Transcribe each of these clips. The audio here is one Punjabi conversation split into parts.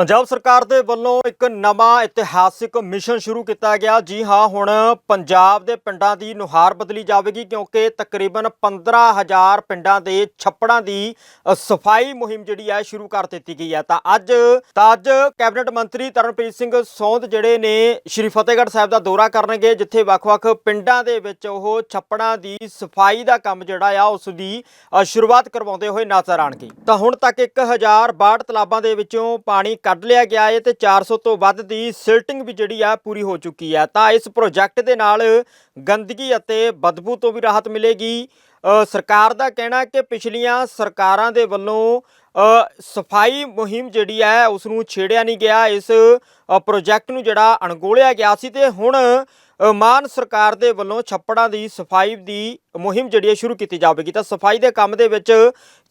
ਪੰਜਾਬ ਸਰਕਾਰ ਦੇ ਵੱਲੋਂ ਇੱਕ ਨਵਾਂ ਇਤਿਹਾਸਿਕ ਮਿਸ਼ਨ ਸ਼ੁਰੂ ਕੀਤਾ ਗਿਆ। ਜੀ ਹਾਂ, ਹੁਣ ਪੰਜਾਬ ਦੇ ਪਿੰਡਾਂ ਦੀ ਨੁਹਾਰ ਬਦਲੀ ਜਾਵੇਗੀ ਕਿਉਂਕਿ ਤਕਰੀਬਨ 15000 ਪਿੰਡਾਂ ਦੇ ਛੱਪੜਾਂ ਦੀ ਸਫ਼ਾਈ ਮੁਹਿੰਮ ਜਿਹੜੀ ਹੈ ਸ਼ੁਰੂ ਕਰ ਦਿੱਤੀ ਗਈ ਹੈ। ਤਾਂ ਅੱਜ ਤਾਂ ਅੱਜ ਕੈਬਨਿਟ ਮੰਤਰੀ ਤਰਨਪ੍ਰੀਤ ਸਿੰਘ ਸੌਂਦ ਜਿਹੜੇ ਨੇ, ਸ਼੍ਰੀ ਫਤਿਹਗੜ੍ਹ ਸਾਹਿਬ ਦਾ ਦੌਰਾ ਕਰਨਗੇ, ਜਿੱਥੇ ਵੱਖ-ਵੱਖ ਪਿੰਡਾਂ ਦੇ ਵਿੱਚ ਉਹ ਛੱਪੜਾਂ ਦੀ ਸਫ਼ਾਈ ਦਾ ਕੰਮ ਜਿਹੜਾ ਆ ਉਸ ਦੀ ਸ਼ੁਰੂਆਤ ਕਰਵਾਉਂਦੇ ਹੋਏ ਨਜ਼ਰ ਆਣਗੇ ਤਾਂ ਹੁਣ ਤੱਕ 1062 ਤਲਾਬਾਂ ਦੇ ਵਿੱਚੋਂ ਪਾਣੀ ਕੱਢ ਲਿਆ ਗਿਆ ਹੈ ਤੇ 400 ਤੋਂ ਵੱਧ ਦੀ ਸਿਲਟਿੰਗ ਵੀ ਜਿਹੜੀ ਆ ਪੂਰੀ ਹੋ ਚੁੱਕੀ ਹੈ ਤਾਂ ਇਸ ਪ੍ਰੋਜੈਕਟ ਦੇ ਨਾਲ ਗੰਦਗੀ ਅਤੇ ਬਦਬੂ ਤੋਂ ਵੀ ਰਾਹਤ ਮਿਲੇਗੀ। ਸਰਕਾਰ ਦਾ ਕਹਿਣਾ ਕਿ ਪਿਛਲੀਆਂ ਸਰਕਾਰਾਂ ਦੇ ਵੱਲੋਂ ਸਫ਼ਾਈ ਮੁਹਿੰਮ ਜਿਹੜੀ ਹੈ ਉਸ ਨੂੰ ਛੇੜਿਆ ਨਹੀਂ ਗਿਆ। ਇਸ ਪ੍ਰੋਜੈਕਟ ਨੂੰ ਜਿਹੜਾ ਅਣਗੋਲਿਆ ਗਿਆ ਸੀ ਤੇ ਹੁਣ ਮਾਨ ਸਰਕਾਰ ਦੇ ਵੱਲੋਂ ਛੱਪੜਾਂ ਦੀ ਸਫ਼ਾਈ ਦੀ ਮੁਹਿੰਮ ਜਿਹੜੀ ਹੈ ਸ਼ੁਰੂ ਕੀਤੀ ਜਾਵੇਗੀ। ਤਾਂ ਸਫ਼ਾਈ ਦੇ ਕੰਮ ਦੇ ਵਿੱਚ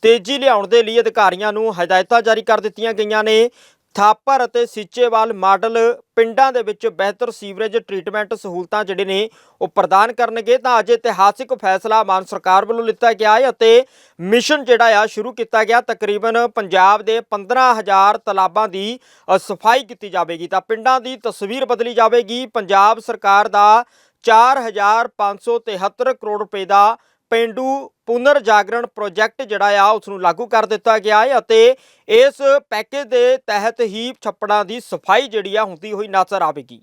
ਤੇਜ਼ੀ ਲਿਆਉਣ ਦੇ ਲਈ ਅਧਿਕਾਰੀਆਂ ਨੂੰ ਹਦਾਇਤਾਂ ਜਾਰੀ ਕਰ ਦਿੱਤੀਆਂ ਗਈਆਂ ਨੇ। ਥਾਪਰ ਅਤੇ ਸੀਚੇਵਾਲ ਮਾਡਲ ਪਿੰਡਾਂ ਦੇ ਵਿੱਚ ਬਿਹਤਰ ਸੀਵਰੇਜ ਟ੍ਰੀਟਮੈਂਟ ਸਹੂਲਤਾਂ ਜਿਹੜੇ ਨੇ ਉਹ ਪ੍ਰਦਾਨ ਕਰਨਗੇ। ਤਾਂ ਅੱਜ ਇਤਿਹਾਸਿਕ ਫੈਸਲਾ ਮਾਨ ਸਰਕਾਰ ਵੱਲੋਂ ਲਿੱਤਾ ਗਿਆ ਹੈ ਅਤੇ ਮਿਸ਼ਨ ਜਿਹੜਾ ਆ ਸ਼ੁਰੂ ਕੀਤਾ ਗਿਆ। ਤਕਰੀਬਨ ਪੰਜਾਬ ਦੇ 15000 ਤਲਾਬਾਂ ਦੀ ਸਫ਼ਾਈ ਕੀਤੀ ਜਾਵੇਗੀ। ਤਾਂ ਪਿੰਡਾਂ ਦੀ ਤਸਵੀਰ ਬਦਲੀ ਜਾਵੇਗੀ। ਪੰਜਾਬ ਸਰਕਾਰ ਦਾ 4573 ਕਰੋੜ ਰੁਪਏ ਦਾ ਪਿੰਡੂ ਪੁਨਰ ਜਾਗਰਣ ਪ੍ਰੋਜੈਕਟ ਜਿਹੜਾ ਆ ਉਸ ਨੂੰ ਲਾਗੂ ਕਰ ਦਿੱਤਾ ਗਿਆ ਹੈ ਅਤੇ ਇਸ ਪੈਕੇਜ ਦੇ ਤਹਿਤ ਹੀ ਛੱਪੜਾਂ ਦੀ ਸਫ਼ਾਈ ਜਿਹੜੀ ਆ, ਹੁੰਦੀ ਹੋਈ ਨਜ਼ਰ ਆਵੇਗੀ।